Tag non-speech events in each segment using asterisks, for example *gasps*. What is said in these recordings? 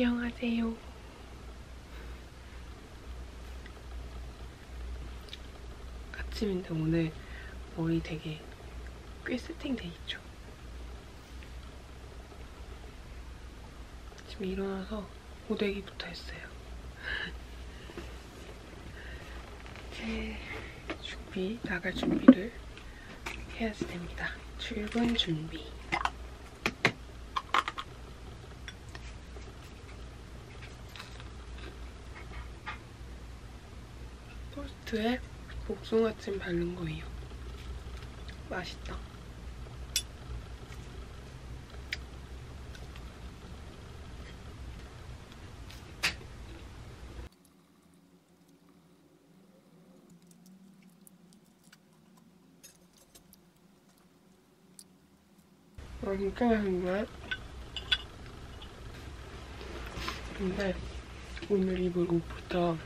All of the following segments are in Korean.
안녕하세요. 아침인데 오늘 머리 되게 꽤 세팅돼 있죠. 지금 일어나서 고데기부터 했어요. *laughs* 이제 준비, 나갈 준비를 해야지 됩니다. 출근 준비. 토스트에 복숭아찜 바른 거예요. 맛있다. 아, 진짜 맛있네. 근데 오늘 입을 옷부터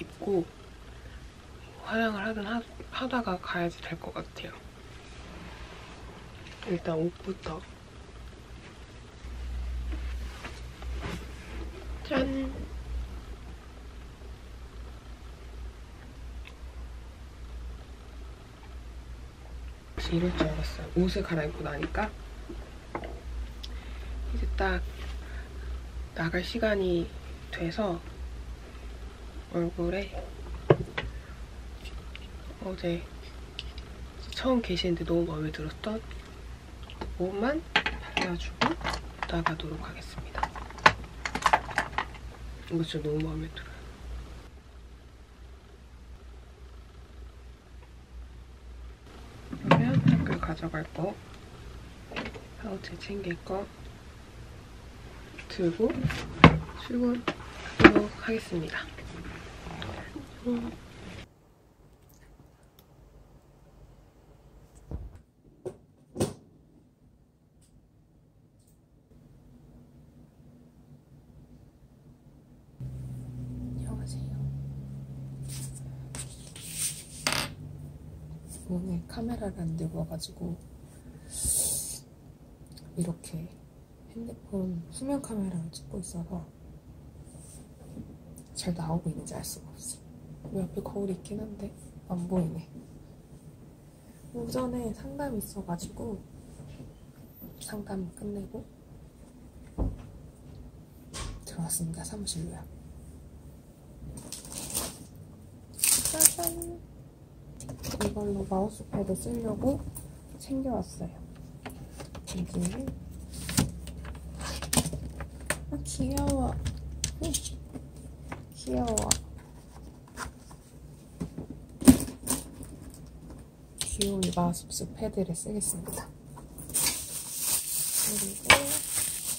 입고 화장을 하든 하, 하다가 가야지 될 것 같아요. 일단 옷부터. 짠! 이럴 줄 알았어요. 옷을 갈아입고 나니까 이제 딱 나갈 시간이 돼서 얼굴에 어제 처음 계시는데 너무 마음에 들었던 옷만 발라주고 나가도록 하겠습니다. 이거 진짜 너무 마음에 들어요. 그러면 학교 가져갈 거, 파우치 챙길 거 들고 출근하도록 하겠습니다. 음. 안녕하세요. 오늘 카메라를 안 들고 와가지고 이렇게 핸드폰 후면 카메라를 찍고 있어서 잘 나오고 있는지 알 수가 없어. 요 옆에 거울이 있긴 한데 안 보이네. 오전에 상담 있어가지고 상담 끝내고 들어왔습니다. 사무실로요. 짜잔! 이걸로 마우스패드 쓰려고 챙겨왔어요. 여기 아 귀여워. 응. 귀여워. 귀여운 마우스 패드를 쓰겠습니다. 그리고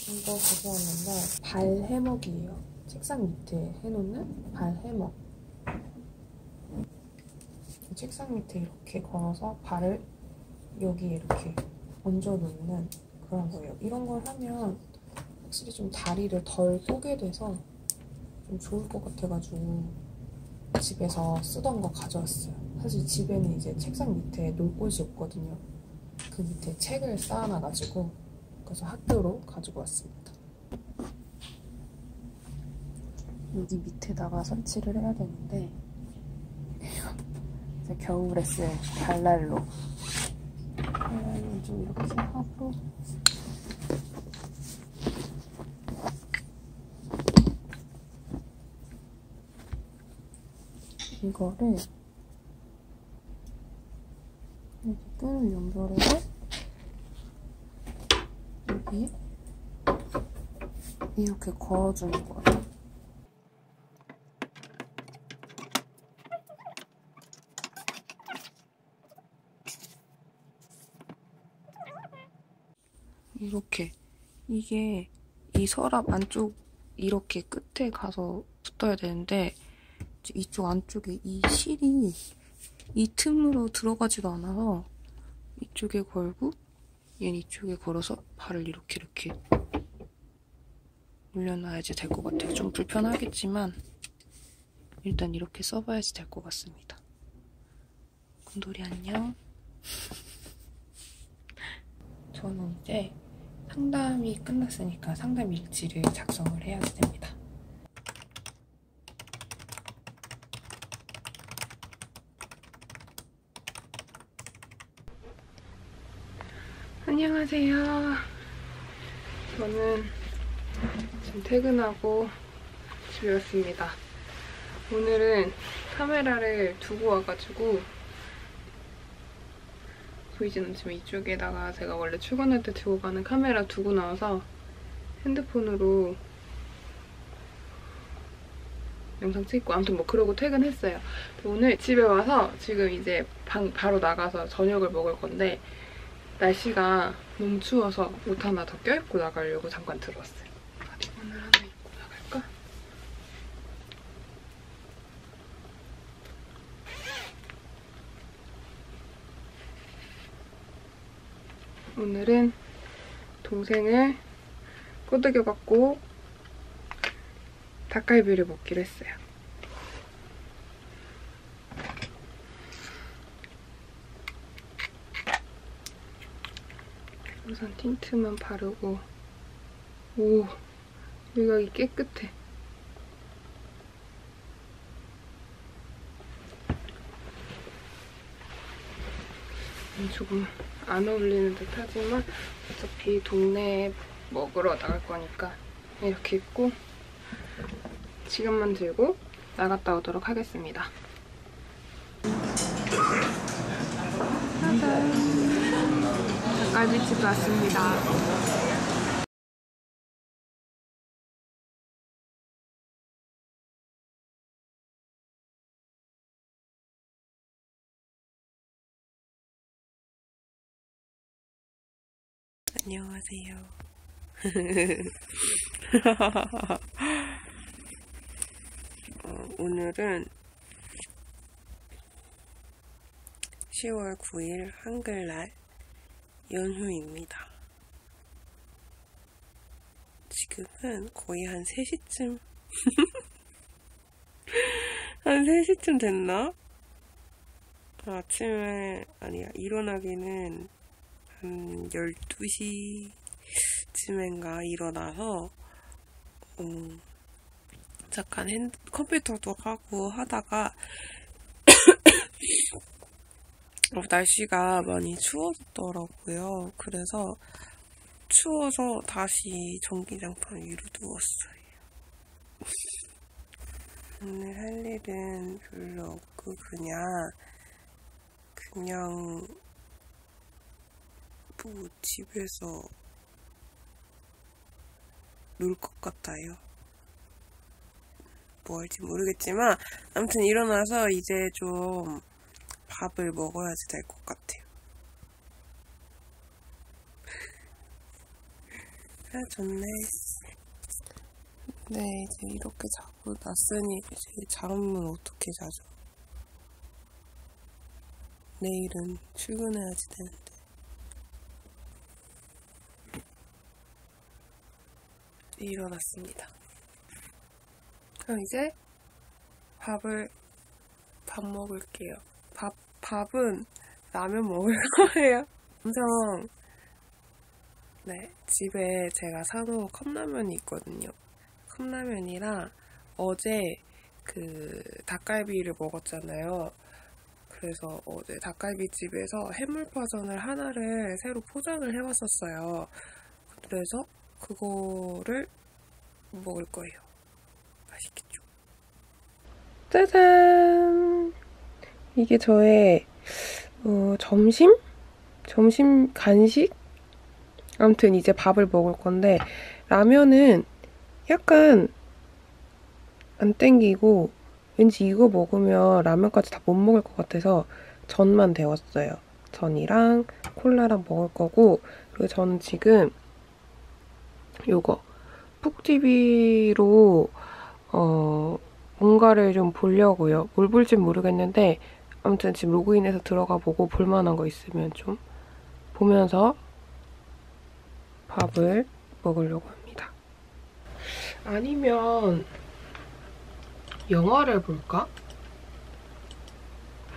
이거 가져왔는데 발 해먹이에요. 책상 밑에 해놓는 발 해먹. 책상 밑에 이렇게 걸어서 발을 여기에 이렇게 얹어놓는 그런 거예요. 이런 걸 하면 확실히 좀 다리를 덜 꼬게 돼서 좀 좋을 것 같아가지고 집에서 쓰던 거 가져왔어요. 사실 집에는 이제 책상 밑에 놀 곳이 없거든요. 그 밑에 책을 쌓아놔가지고 그래서 학교로 가지고 왔습니다. 여기 밑에다가 설치를 해야 되는데 겨울에 쓸 발난로 발난로 좀 이렇게 하고 이거를 여기 끈을 연결해서 여기에 이렇게 걸어주는 거예요. 이게 이 서랍 안쪽 이렇게 끝에 가서 붙어야 되는데 이쪽 안쪽에 이 실이 이 틈으로 들어가지도 않아서 이쪽에 걸고 얘는 이쪽에 걸어서 발을 이렇게 이렇게 올려놔야지 될 것 같아요. 좀 불편하겠지만 일단 이렇게 써봐야지 될 것 같습니다. 곰돌이 안녕. *laughs* 저는 이제 상담이 끝났으니까 상담 일지를 작성을 해야 됩니다. 안녕하세요. 저는 지금 퇴근하고 집에 왔습니다. 오늘은 카메라를 두고 와가지고 보이진 않지만 이쪽에다가 제가 원래 출근할 때 들고 가는 카메라 두고 나와서 핸드폰으로 영상 찍고 아무튼 뭐 그러고 퇴근했어요. 오늘 집에 와서 지금 이제 방 바로 나가서 저녁을 먹을 건데 날씨가 너무 추워서 옷 하나 더 껴입고 나가려고 잠깐 들어왔어요. 가디건을 하나 입고 나갈까? 오늘은 동생을 꼬드겨갖고 닭갈비를 먹기로 했어요. 우선 틴트만 바르고 오 여기 깨끗해 조금 안 어울리는 듯 하지만 어차피 동네에 먹으러 나갈 거니까 이렇게 입고 지갑만 들고 나갔다 오도록 하겠습니다. 짜잔! 닭갈비집 왔습니다. 안녕하세요. *laughs* 어, 오늘은 10월 9일 한글날 연휴입니다. 지금은 거의 한 3시쯤 *laughs* 한 3시쯤 됐나? 아침에 아니야 일어나기는 한 12시쯤인가 일어나서 음, 잠깐 핸드, 컴퓨터도 하고 하다가 *coughs* 어, 날씨가 많이 추워졌더라고요. 그래서 추워서 다시 전기장판 위로 누웠어요. 오늘 할 일은 별로 없고 그냥 그냥 뭐 집에서 놀 것 같아요. 뭐 할지 모르겠지만 아무튼 일어나서 이제 좀 밥을 먹어야지 될 것 같아요. *laughs* 아 좋네. 네 이제 이렇게 자고 났으니 이제 잠은 어떻게 자죠? 내일은 출근해야지 되는데. 일어났습니다. 그럼 이제 밥을 밥 먹을게요. 밥 밥은 라면 먹을 *laughs* 거예요. 엄청 네 집에 제가 사놓은 컵라면이 있거든요. 컵라면이랑 어제 그 닭갈비를 먹었잖아요. 그래서 어제 닭갈비집에서 해물파전을 하나를 새로 포장을 해왔었어요. 그래서 그거를 먹을 거예요. 맛있겠죠? 짜잔! 이게 저의 어, 점심? 점심 간식? 아무튼 이제 밥을 먹을 건데 라면은 약간 안 땡기고 왠지 이거 먹으면 라면까지 다 못 먹을 것 같아서 전만 데웠어요. 전이랑 콜라랑 먹을 거고 그리고 저는 지금 요거 푹TV로 어 뭔가를 좀 보려고요. 뭘 볼진 모르겠는데 아무튼 지금 로그인해서 들어가 보고 볼만한 거 있으면 좀 보면서 밥을 먹으려고 합니다. 아니면 영화를 볼까?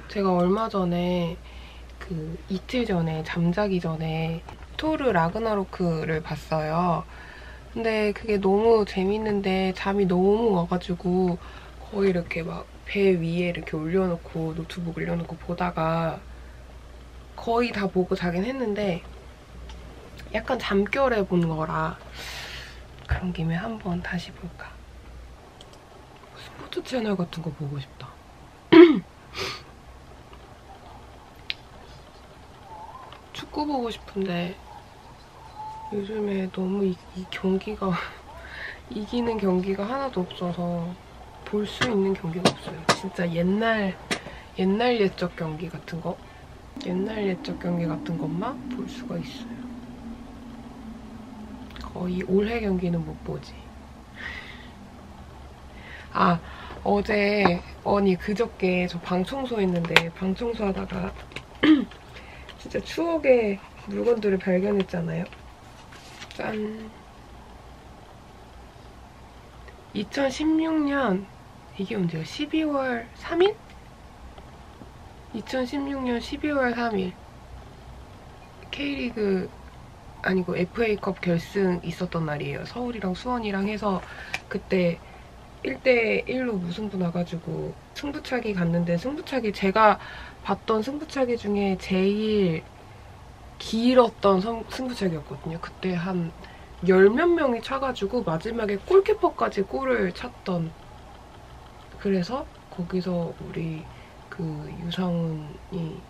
제가 얼마 전에 그 이틀 전에 잠자기 전에 토르 라그나로크를 봤어요. 근데 그게 너무 재밌는데 잠이 너무 와가지고 거의 이렇게 막 배 위에 이렇게 올려놓고 노트북 올려놓고 보다가 거의 다 보고 자긴 했는데 약간 잠결에 본 거라 그런 김에 한번 다시 볼까. 스포츠 채널 같은 거 보고 싶다. *clears throat* 축구 보고 싶은데 요즘에 너무 이, 이 경기가 *laughs* 이기는 경기가 하나도 없어서 볼 수 있는 경기가 없어요. 진짜 옛날 옛날 옛적 경기 같은 거 옛날 옛적 경기 같은 것만 볼 수가 있어요. 거의 올해 경기는 못 보지. 아 어제 언니 그저께 저 방 청소했는데 방 청소하다가 *clears throat* 진짜 추억의 물건들을 발견했잖아요. 짠. 2016년 이게 언제야? 12월 3일? 2016년 12월 3일 K리그 아니고 FA컵 결승 있었던 날이에요. 서울이랑 수원이랑 해서 그때 1대1로 무승부 나가지고 승부차기 갔는데 승부차기 제가 봤던 승부차기 중에 제일 길었던 성- 승부차기였거든요. 그때 한 열 몇 명이 차가지고 마지막에 골키퍼까지 골을 찼던 그래서 거기서 우리 그 유상훈이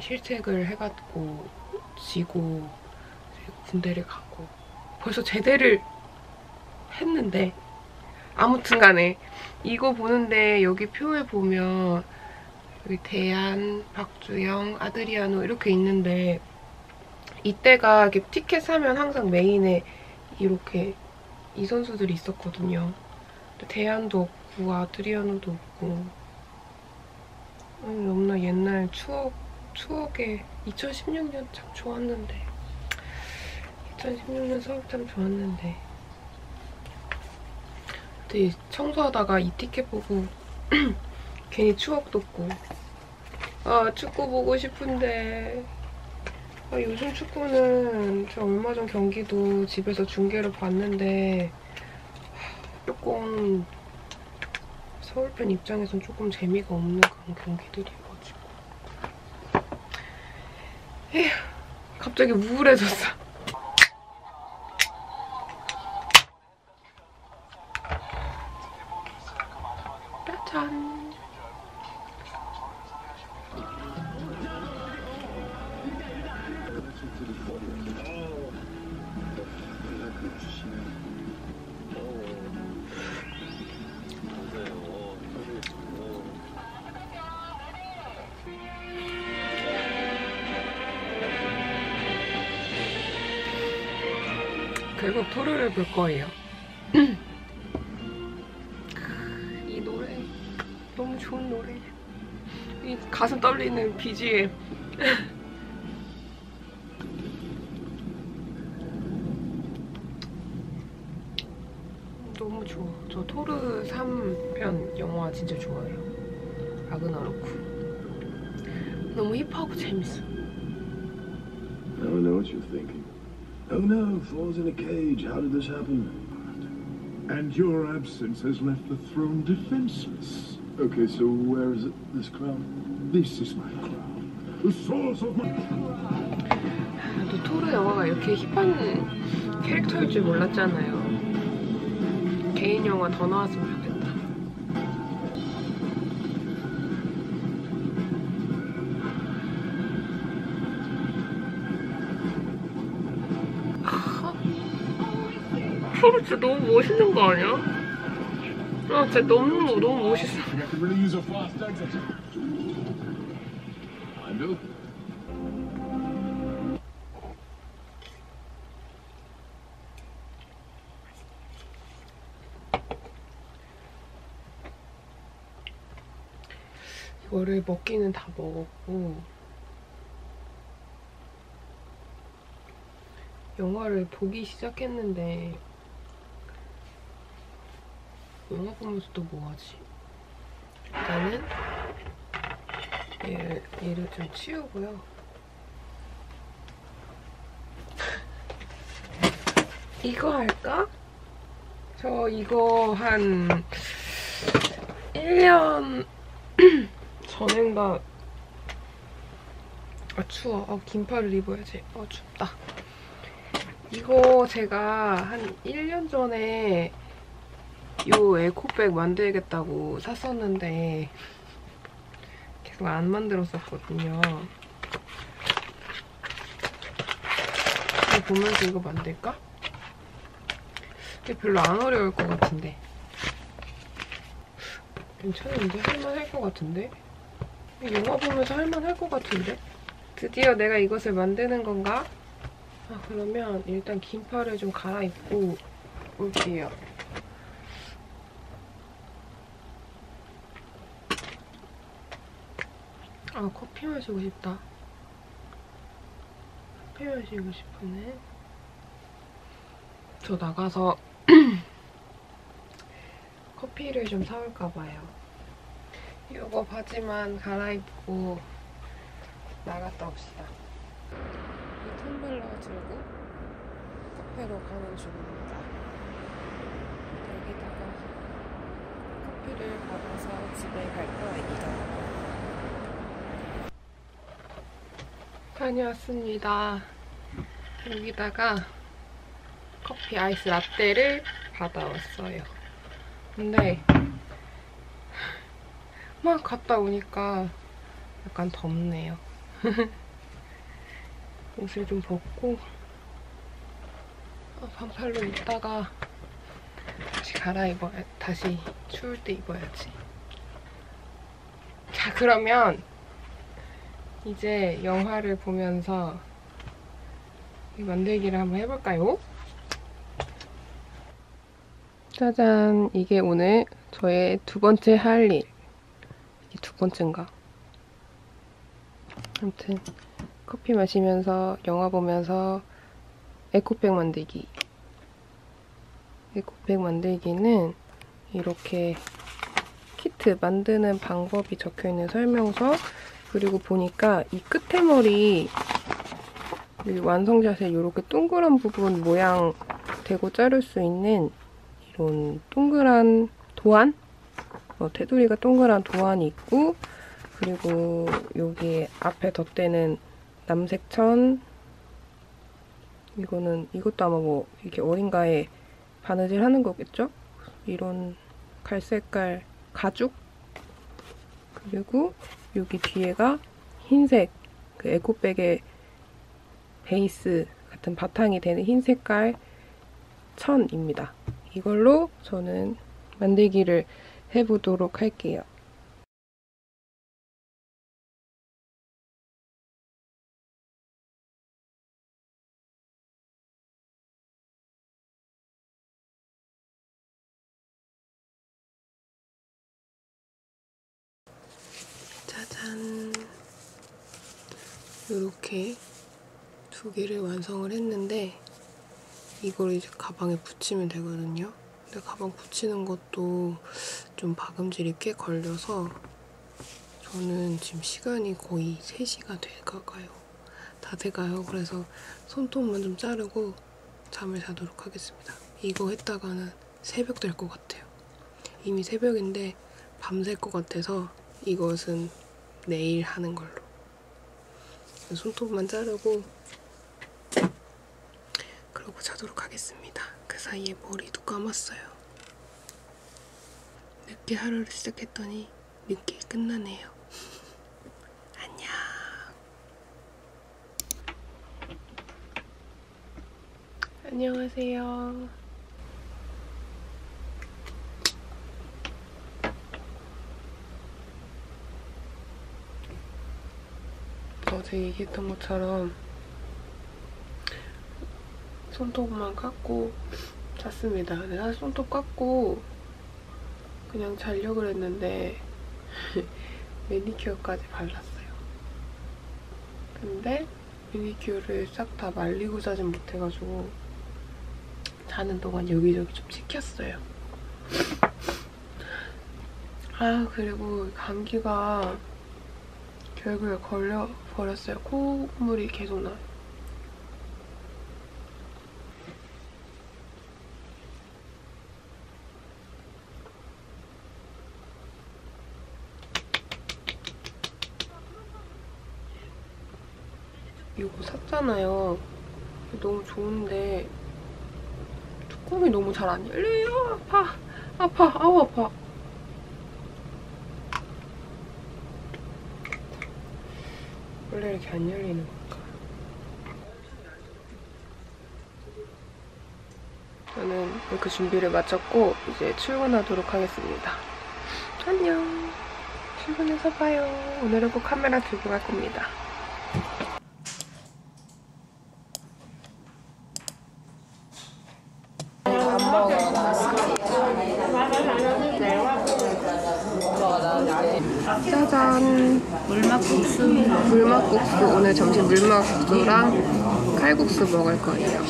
실책을 해갖고 지고 군대를 가고 벌써 제대를 했는데 아무튼 간에 이거 보는데 여기 표에 보면 여기 대한, 박주영, 아드리아노 이렇게 있는데 이때가 이렇게 티켓 사면 항상 메인에 이렇게 이 선수들이 있었거든요. 대한도 없고 아드리아노도 없고. 너무나 옛날 추억, 추억에 2016년 참 좋았는데. 2016년 서울 참 좋았는데. 청소하다가 이 티켓 보고 *clears throat* 괜히 추억 돋고. 아 축구 보고 싶은데. 아, 요즘 축구는 저 얼마 전 경기도 집에서 중계를 봤는데 하, 조금 서울팬 입장에선 조금 재미가 없는 그런 경기들이어가지고. 에휴 갑자기 우울해졌어 결국 토르를 볼 거예요. *clears throat* 이 노래 너무 좋은 노래. 이 가슴 떨리는 BGM. *laughs* 너무 좋아. 저 토르 3편 영화 진짜 좋아해요. 라그나로크. 너무 힙하고 재밌어. I don't know what you're thinking. Oh no, Thor's in a cage. How did this happen? And your absence has left the throne defenseless. Okay, so where is it, this crown? This is my crown. The source of my... 또 토르 영화가 이렇게 힙한 캐릭터일 줄 몰랐잖아요. 개인 영화 더 나왔으면 토르 진짜 너무 멋있는 거 아니야? 아 진짜 너무 너무 멋있어. 이거를 먹기는 다 먹었고 영화를 보기 시작했는데 영화 보면서 또 뭐하지? 일단은 얘를, 얘를 좀 치우고요 *laughs* 이거 할까? 저 이거 한 1년 *clears throat* 전인가 아 추워. 아, 긴팔을 입어야지. 아 춥다. 이거 제가 한 1년 전에 요 에코백 만들겠다고 샀었는데 계속 안 만들었었거든요. 보면서 이거 만들까? 이게 별로 안 어려울 것 같은데. 괜찮은데? 할만할 것 같은데? 영화 보면서 할만할 것 같은데? 드디어 내가 이것을 만드는 건가? 아, 그러면 일단 긴 팔을 좀 갈아입고 올게요. 아, 커피 마시고 싶다. 커피 마시고 싶네. 저 나가서 *clears throat* 커피를 좀 사올까 봐요. 이거 바지만 갈아입고 나갔다 옵시다. 이 텀블러 들고 카페로 가는 중입니다. 여기다가 커피를 받아서 집에 갈 거예요. 다녀왔습니다. 여기다가 커피 아이스 라떼를 받아왔어요. 근데 막 갔다 오니까 약간 덥네요. *laughs* 옷을 좀 벗고 어, 반팔로 입다가 다시 갈아입어 다시 추울 때 입어야지. 자 그러면 이제 영화를 보면서 이 만들기를 한번 해볼까요? 짜잔 이게 오늘 저의 두 번째 할 일. 이게 두 번째인가? 아무튼 커피 마시면서 영화 보면서 에코백 만들기. 에코백 만들기는 이렇게 키트 만드는 방법이 적혀있는 설명서 그리고 보니까 이 끝에 머리 이 완성샷에 이렇게 동그란 부분 모양 대고 자를 수 있는 이런 동그란 도안? 어, 테두리가 동그란 도안이 있고 그리고 여기 앞에 덧대는 남색 천 이거는 이것도 아마 뭐 이렇게 어딘가에 바느질 하는 거겠죠? 이런 갈색깔 가죽 그리고 여기 뒤에가 흰색 그 에코백의 베이스 같은 바탕이 되는 흰 색깔 천입니다. 이걸로 저는 만들기를 해보도록 할게요. 이렇게 두 개를 완성을 했는데 이걸 이제 가방에 붙이면 되거든요. 근데 가방 붙이는 것도 좀 박음질이 꽤 걸려서 저는 지금 시간이 거의 3시가 돼가가요. 다 돼가요. 그래서 손톱만 좀 자르고 잠을 자도록 하겠습니다. 이거 했다가는 새벽 될 것 같아요. 이미 새벽인데 밤샐 것 같아서 이것은 내일 하는 걸로. 손톱만 자르고 그러고 자도록 하겠습니다. 그 사이에 머리도 감았어요. 늦게 하루를 시작했더니 늦게 끝나네요. *laughs* 안녕. 안녕하세요. 어제 얘기했던 것처럼 손톱만 깎고 잤습니다. 사실 손톱 깎고 그냥 자려고 했는데 *laughs* 매니큐어까지 발랐어요. 근데 매니큐어를 싹 다 말리고 자진 못해가지고 자는 동안 여기저기 좀 찍혔어요. *laughs* 아 그리고 감기가 결국에 걸려버렸어요. 콧물이 계속 나요. 이거 샀잖아요. 너무 좋은데 뚜껑이 너무 잘 안 열려요. 아파, 아파, 아우 아파. 원래 이렇게 안 열리는 걸까? 저는 이렇게 준비를 마쳤고 이제 출근하도록 하겠습니다. 안녕. 출근해서 봐요. 오늘은 꼭 카메라 들고 갈 겁니다. 짜잔. 물막국수. 물 막국수. 오늘 점심 물막국수랑 칼국수 먹을 거예요.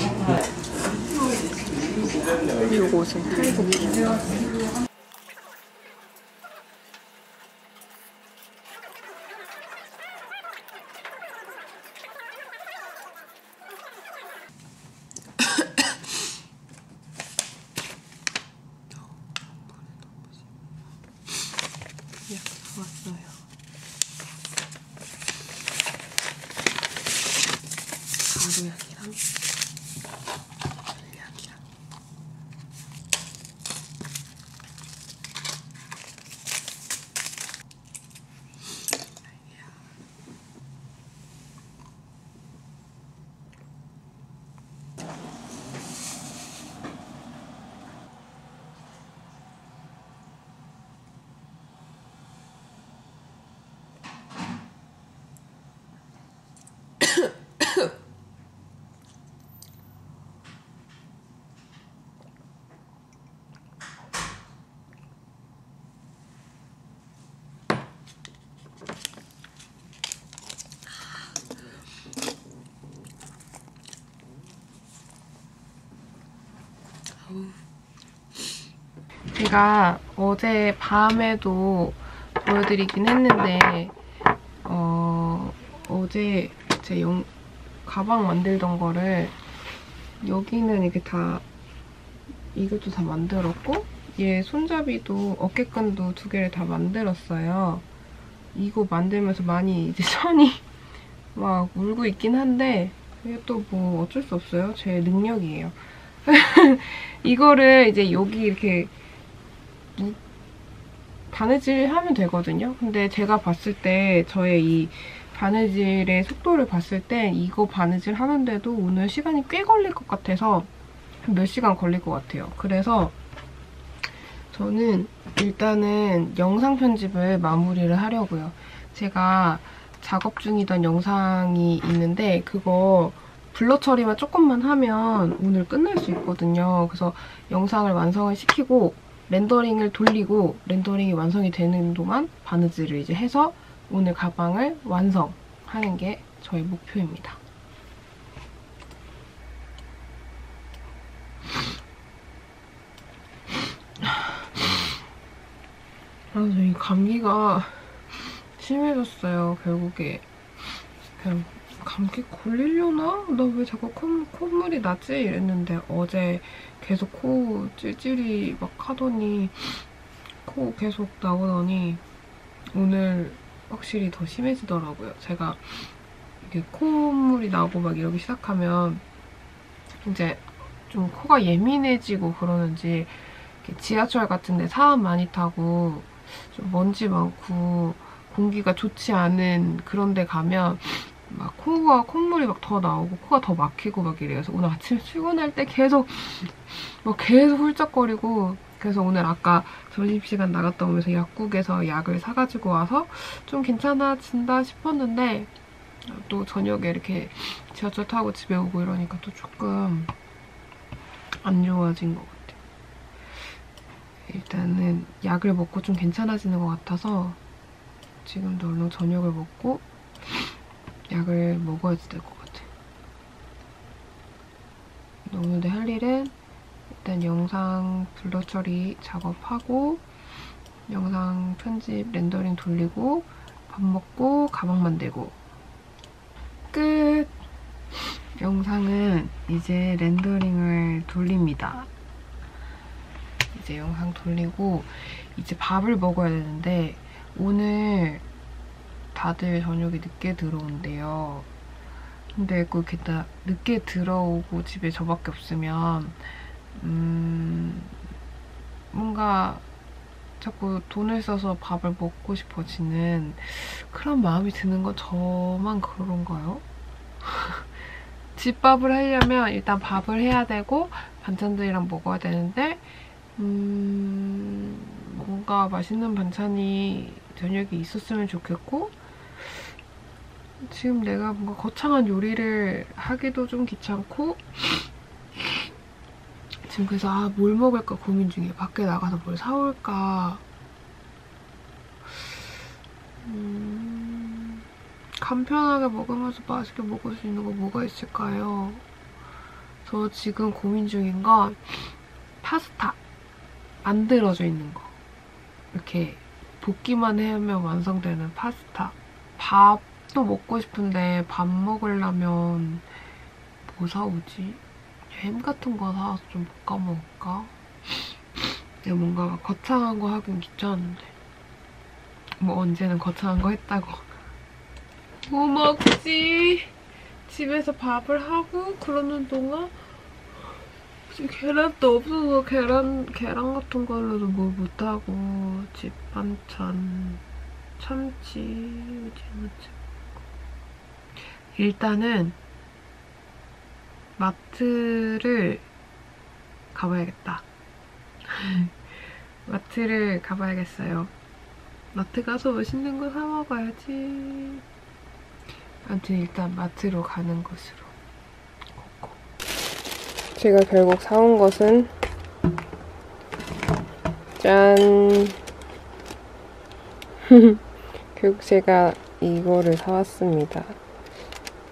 요것은 칼국수. 가루약이랑 전약이랑 제가 어제 밤에도 보여드리긴 했는데 어, 어제 제 영, 가방 만들던 거를 여기는 이게 다 이것도 다 만들었고 얘 손잡이도 어깨끈도 두 개를 다 만들었어요. 이거 만들면서 많이 이제 *laughs* 손이 막 울고 있긴 한데 이게 또 뭐 어쩔 수 없어요. 제 능력이에요. *laughs* 이거를 이제 여기 이렇게 무- 바느질 하면 되거든요. 근데 제가 봤을 때 저의 이 바느질의 속도를 봤을 때 이거 바느질 하는데도 오늘 시간이 꽤 걸릴 것 같아서 몇 시간 걸릴 것 같아요. 그래서 저는 일단은 영상 편집을 마무리를 하려고요. 제가 작업 중이던 영상이 있는데 그거 블러 처리만 조금만 하면 오늘 끝낼 수 있거든요. 그래서 영상을 완성을 시키고 렌더링을 돌리고 렌더링이 완성이 되는 동안 바느질을 이제 해서 오늘 가방을 완성하는 게 저의 목표입니다. 아, 저 이 감기가 심해졌어요, 결국에. 그냥 감기 걸리려나? 나 왜 자꾸 콧, 콧물이 나지? 이랬는데 어제 계속 코 찔찔이 막 하더니 코 계속 나오더니 오늘 확실히 더 심해지더라고요. 제가 이게 콧물이 나고 막 이러기 시작하면 이제 좀 코가 예민해지고 그러는지 지하철 같은 데 사람 많이 타고 좀 먼지 많고 공기가 좋지 않은 그런 데 가면 막 코가 콧물이 막 더 나오고 코가 더 막히고 막 이래요. 그래서 오늘 아침에 출근할 때 계속 막 계속 훌쩍거리고 그래서 오늘 아까 점심시간 나갔다 오면서 약국에서 약을 사가지고 와서 좀 괜찮아진다 싶었는데 또 저녁에 이렇게 지하철 타고 집에 오고 이러니까 또 조금 안 좋아진 것 같아요. 일단은 약을 먹고 좀 괜찮아지는 것 같아서 지금도 얼른 저녁을 먹고 약을 먹어야 될 것 같아요. 오늘 할 일은 일단 영상 블러 처리 작업하고 영상 편집 렌더링 돌리고 밥 먹고 가방 만들고 끝! 영상은 이제 렌더링을 돌립니다. 이제 영상 돌리고 이제 밥을 먹어야 되는데 오늘 다들 저녁에 늦게 들어온대요. 근데 그나 늦게 들어오고 집에 저밖에 없으면 음 뭔가 자꾸 돈을 써서 밥을 먹고 싶어지는 그런 마음이 드는 건 저만 그런가요? *laughs* 집밥을 하려면 일단 밥을 해야 되고 반찬들이랑 먹어야 되는데 음 뭔가 맛있는 반찬이 저녁에 있었으면 좋겠고 지금 내가 뭔가 거창한 요리를 하기도 좀 귀찮고 지금 그래서 아 뭘 먹을까 고민 중이에요. 밖에 나가서 뭘 사올까 음, 간편하게 먹으면서 맛있게 먹을 수 있는 거 뭐가 있을까요? 저 지금 고민 중인 건 파스타 만들어져 있는 거 이렇게 볶기만 하면 완성되는 파스타 밥 도 먹고 싶은데 밥 먹으려면 뭐 사오지? 햄 같은 거 사와서 좀 볶아 먹을까? 근데 뭔가 거창한 거 하긴 귀찮은데 뭐 언제는 거창한 거 했다고 뭐 먹지? 집에서 밥을 하고 그러는 동안 계란도 없어서 계란 계란 같은 걸로도 뭘 못하고 집 반찬 참치 오징어채 일단은 마트를 가봐야겠다. *laughs* 마트를 가봐야겠어요. 마트 가서 맛있는 거 사 먹어야지. 아무튼 일단 마트로 가는 것으로. 고 제가 결국 사온 것은 짠. *laughs* 결국 제가 이거를 사왔습니다.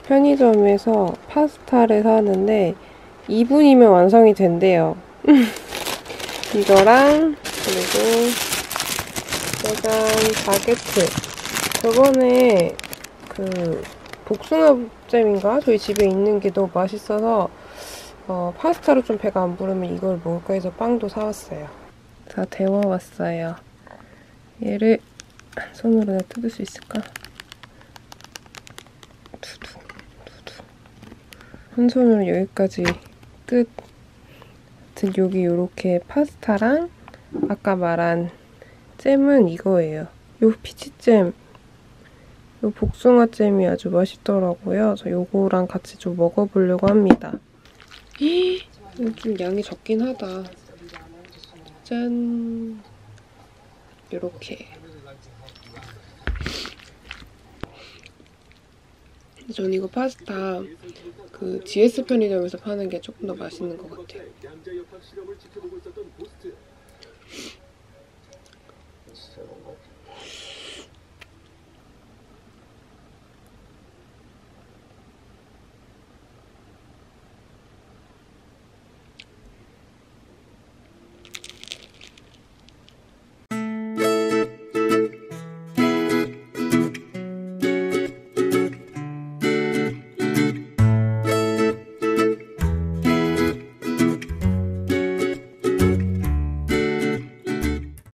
편의점에서 파스타를 사왔는데 2분이면 완성이 된대요. *laughs* 이거랑 그리고 짜잔 바게트. 저번에 그 복숭아잼인가 저희 집에 있는 게 너무 맛있어서 어, 파스타로 좀 배가 안 부르면 이걸 먹을까 해서 빵도 사왔어요. 다 데워왔어요. 얘를 한 손으로 뜯을 수 있을까? 두두 두두 한 손으로 여기까지 끝. 아무튼 여기 요렇게 파스타랑 아까 말한 잼은 이거예요. 요 피치잼 요 복숭아잼이 아주 맛있더라고요. 저 요거랑 같이 좀 먹어보려고 합니다. 이거 *gasps* 좀 양이 적긴 하다. 짠. 요렇게. 전 이거 파스타 그 GS 편의점에서 파는 게 조금 더 맛있는 것 같아요.